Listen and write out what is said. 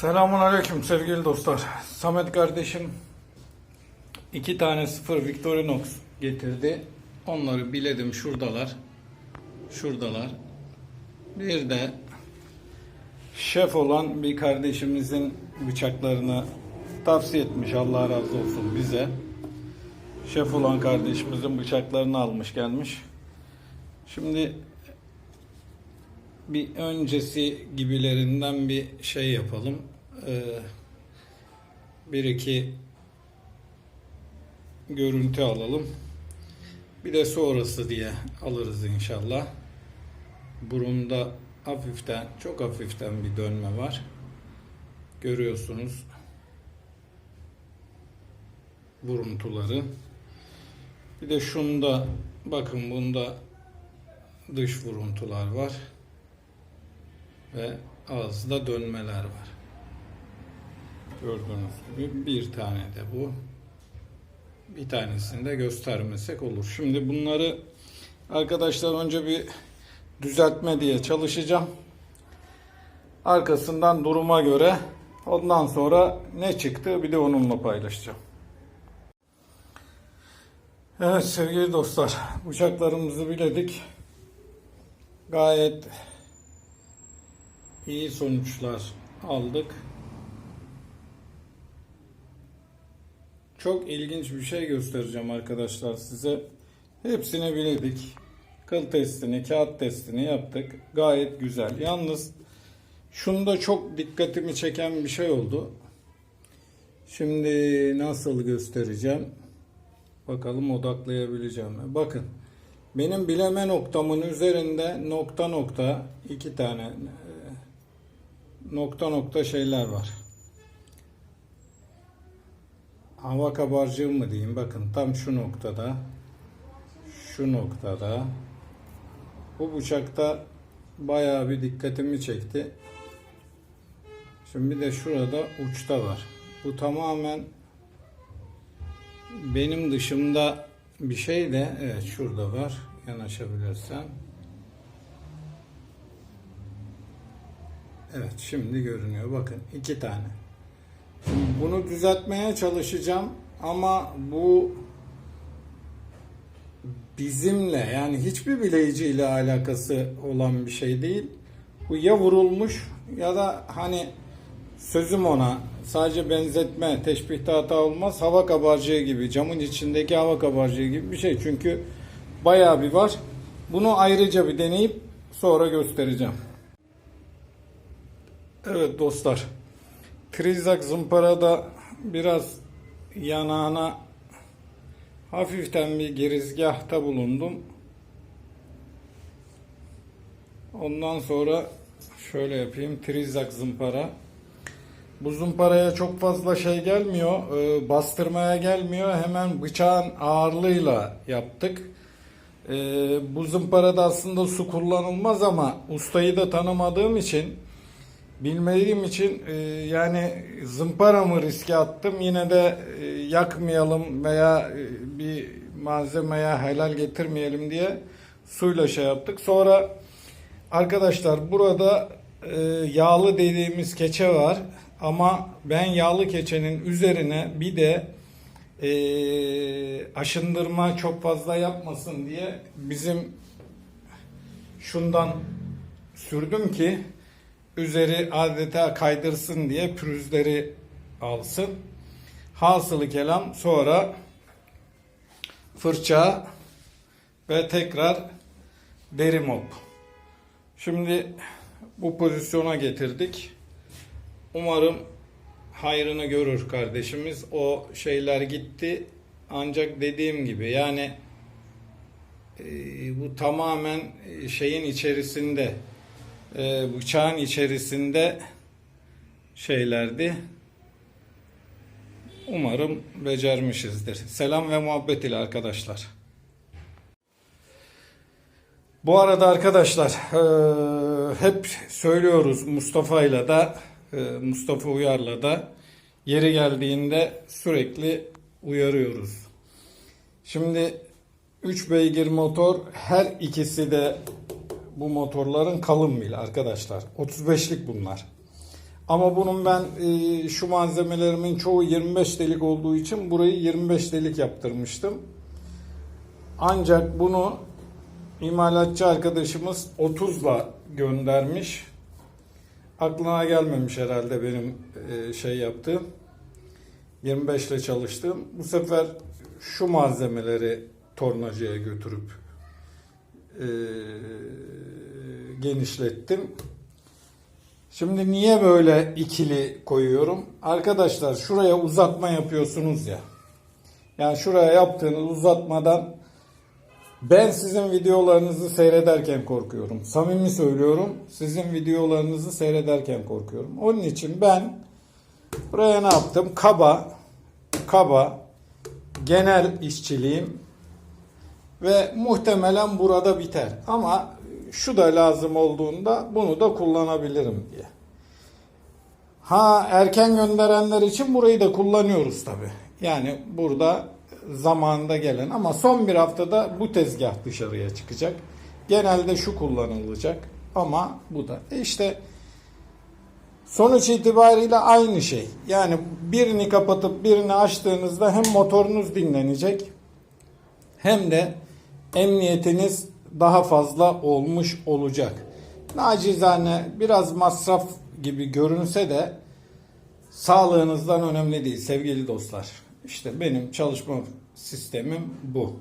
Selamun Aleyküm sevgili dostlar. Samet kardeşim iki tane sıfır Victorinox getirdi. Onları biledim şuradalar. Şuradalar. Bir de şef olan bir kardeşimizin bıçaklarını tavsiye etmiş Allah razı olsun bize. Şef olan kardeşimizin bıçaklarını almış gelmiş. Şimdi bir öncesi gibilerinden bir şey yapalım. Ee, bir iki görüntü alalım. Bir de sonrası diye alırız inşallah. Burunda hafiften, çok hafiften bir dönme var. Görüyorsunuz buruntuları. Bir de şunda bakın bunda dış vuruntular var ve ağızda dönmeler var. Gördüğünüz gibi bir tane de bu. Bir tanesini de göstermesek olur. Şimdi bunları arkadaşlar önce bir düzeltme diye çalışacağım. Arkasından duruma göre ondan sonra ne çıktı bir de onunla paylaşacağım. Evet sevgili dostlar bıçaklarımızı biledik. Gayet iyi sonuçlar aldık. Çok ilginç bir şey göstereceğim arkadaşlar size. Hepsini biledik. Kıl testini, kağıt testini yaptık. Gayet güzel. Yalnız şunda çok dikkatimi çeken bir şey oldu. Şimdi nasıl göstereceğim? Bakalım odaklayabileceğim mi? Bakın. Benim bileme noktamın üzerinde nokta nokta iki tane nokta nokta şeyler var. Hava kabarcığı mı diyeyim? Bakın tam şu noktada şu noktada bu bıçakta bayağı bir dikkatimi çekti. Şimdi bir de şurada uçta var. Bu tamamen benim dışımda bir şey de evet şurada var. Yanaşabilirsem. Evet şimdi görünüyor. Bakın iki tane. Şimdi bunu düzeltmeye çalışacağım ama bu bizimle yani hiçbir bileyiciyle alakası olan bir şey değil. Bu ya vurulmuş ya da hani sözüm ona sadece benzetme, teşbihte hata olmaz. Hava kabarcığı gibi, camın içindeki hava kabarcığı gibi bir şey. Çünkü bayağı bir var. Bunu ayrıca bir deneyip sonra göstereceğim. Evet dostlar. Trizak zımparada biraz yanağına hafiften bir girizgahta bulundum. Ondan sonra şöyle yapayım. Trizak zımpara. Bu zımparaya çok fazla şey gelmiyor. e, bastırmaya gelmiyor. Hemen bıçağın ağırlığıyla yaptık. E, bu zımparada aslında su kullanılmaz ama ustayı da tanımadığım için bilmediğim için e, yani zımpara mı riske attım yine de e, yakmayalım veya e, bir malzemeye helal getirmeyelim diye suyla şey yaptık. Sonra arkadaşlar burada e, yağlı dediğimiz keçe var ama ben yağlı keçenin üzerine bir de e, aşındırma çok fazla yapmasın diye bizim şundan sürdüm ki üzeri adeta kaydırsın diye pürüzleri alsın. Hasılı kelam sonra fırça ve tekrar deri mop. Şimdi bu pozisyona getirdik. Umarım hayrını görür kardeşimiz. O şeyler gitti. Ancak dediğim gibi yani e, bu tamamen e, şeyin içerisinde e, bıçağın içerisinde şeylerdi. Umarım becermişizdir. Selam ve muhabbet ile arkadaşlar. Bu arada arkadaşlar e, hep söylüyoruz Mustafa ile de e, Mustafa Uyar'la da yeri geldiğinde sürekli uyarıyoruz. Şimdi 3 beygir motor her ikisi de bu motorların kalın mil arkadaşlar. 35'lik bunlar. Ama bunun ben e, şu malzemelerimin çoğu 25 delik olduğu için burayı 25 delik yaptırmıştım. Ancak bunu imalatçı arkadaşımız 30'la göndermiş. Aklına gelmemiş herhalde benim e, şey yaptığım. 25 ile çalıştım. Bu sefer şu malzemeleri tornacıya götürüp e, genişlettim. Şimdi niye böyle ikili koyuyorum? Arkadaşlar şuraya uzatma yapıyorsunuz ya. Yani şuraya yaptığınız uzatmadan ben sizin videolarınızı seyrederken korkuyorum. Samimi söylüyorum. Sizin videolarınızı seyrederken korkuyorum. Onun için ben buraya ne yaptım? Kaba, kaba, genel işçiliğim ve muhtemelen burada biter. Ama şu da lazım olduğunda bunu da kullanabilirim diye. Ha erken gönderenler için burayı da kullanıyoruz tabi. Yani burada zamanında gelen ama son bir haftada bu tezgah dışarıya çıkacak. Genelde şu kullanılacak ama bu da E işte sonuç itibariyle aynı şey. Yani birini kapatıp birini açtığınızda hem motorunuz dinlenecek hem de emniyetiniz daha fazla olmuş olacak. Nacizane biraz masraf gibi görünse de sağlığınızdan önemli değil sevgili dostlar. İşte benim çalışma sistemim bu.